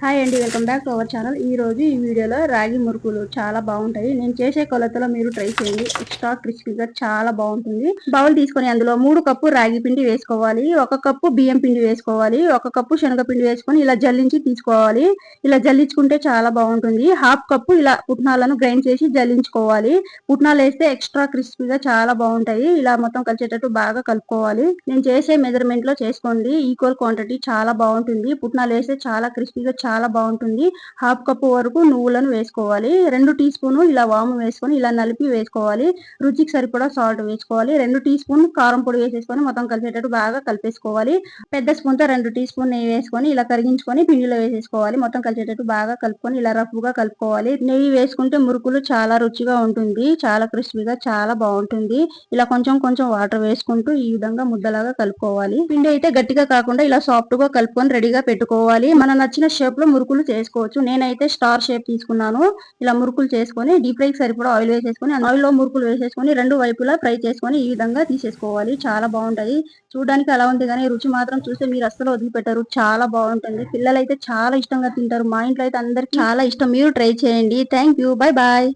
Hi అండి welcome back to our channel ఈ రోజు ఈ వీడియోలో రాగి మురుకులు చాలా బాగుంటాయి. నేను చేసే కొలతలో మీరు ట్రై చేయండి. ఎక్స్ట్రా క్రిస్పీగా చాలా బాగుంటుంది. బౌల్ తీసుకొని అందులో మూడు కప్పు రాగి పిండి వేసుకోవాలి. ఒక కప్పు బియ్యం పిండి వేసుకోవాలి. ఒక కప్పు శనగపిండి వేసుకొని ఇలా జల్లించి తీసుకోవాలి. ఇలా జల్లించుకుంటే చాలా బాగుంటుంది. హాఫ్ కప్పు ఇలా పుట్నాలను గ్రైండ్ చేసి జల్లించుకోవాలి. పుట్నాలు వేస్తే ఎక్స్ట్రా క్రిస్పీగా చాలా బాగుంటాయి. ఇలా మొత్తం కలిసేటట్టు బాగా కలుపుకోవాలి. నేను చేసే మెజర్మెంట్లో చేసుకోండి. ఈక్వల్ క్వాంటిటీ చాలా బాగుంటుంది. పుట్నాలు వేస్తే చాలా క్రిస్పీగా చాలా బాగుంటుంది. హాఫ్ కప్ వరకు నువ్వులను వేసుకోవాలి. రెండు టీ స్పూన్ ఇలా వాము వేసుకొని ఇలా నలిపి వేసుకోవాలి. రుచికి సరిపడా సాల్ట్ వేసుకోవాలి. రెండు టీ స్పూన్ కారం పొడి వేసేసుకొని మొత్తం కలిసేటట్టు బాగా కలిపేసుకోవాలి. పెద్ద స్పూన్తో రెండు టీ స్పూన్ నెయ్యి వేసుకొని ఇలా కరిగించుకొని పిండిలో వేసేసుకోవాలి. మొత్తం కలిసేటట్టు బాగా కలుపుకొని ఇలా రఫ్గా కలుపుకోవాలి. నెయ్యి వేసుకుంటే మురుకులు చాలా రుచిగా ఉంటుంది. చాలా క్రిస్పీగా చాలా బాగుంటుంది. ఇలా కొంచెం కొంచెం వాటర్ వేసుకుంటూ ఈ విధంగా ముద్దలాగా కలుపుకోవాలి. పిండి అయితే గట్టిగా కాకుండా ఇలా సాఫ్ట్గా కలుపుకొని రెడీగా పెట్టుకోవాలి. మన నచ్చిన షేప్ షేప్లో మురుకులు చేసుకోవచ్చు. నేనైతే స్టార్ షేప్ తీసుకున్నాను. ఇలా మురుకులు చేసుకొని డీప్ ఫ్రైకి సరిపడా ఆయిల్ వేసేసుకొని ఆయిల్లో మురుకులు వేసేసుకొని రెండు వైపులా ఫ్రై చేసుకొని ఈ విధంగా తీసేసుకోవాలి. చాలా బాగుంటది. చూడడానికి అలా ఉంది కానీ రుచి మాత్రం చూస్తే మీరు అస్సలు వదిలిపెట్టారు. చాలా బాగుంటుంది. పిల్లలు అయితే చాలా ఇష్టంగా తింటారు. మా ఇంట్లో అయితే అందరికి చాలా ఇష్టం. మీరు ట్రై చేయండి. Thank you by. బాయ్